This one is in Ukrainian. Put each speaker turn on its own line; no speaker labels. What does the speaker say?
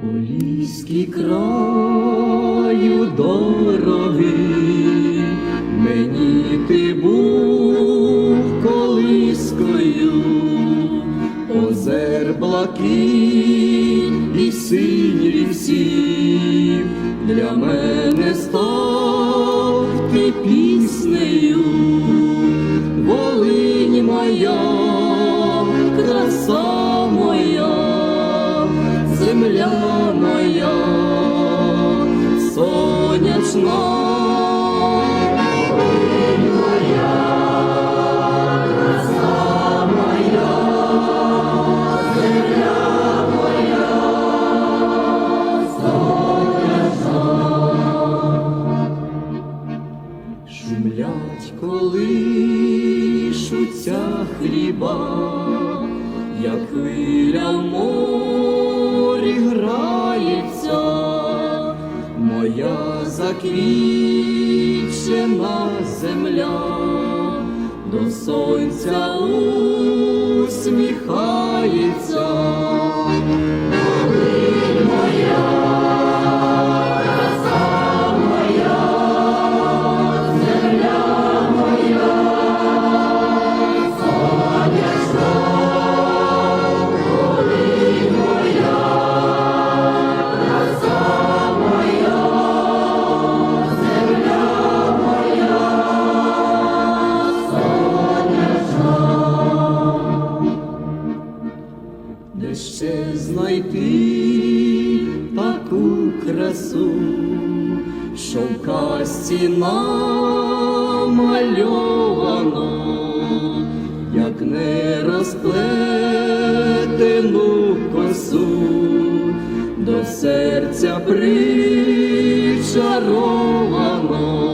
Поліський краю дорогий, мені ти був колискою, озер блакить і синь лісів, для мене став ти піснею, Волинь моя, Шумлять, колишуться хліба, як хвиля в заквічена земля, до сонця усміхається. Ще знайти таку красу, що в казці намальовано, як не розплетену косу, до серця причаровано.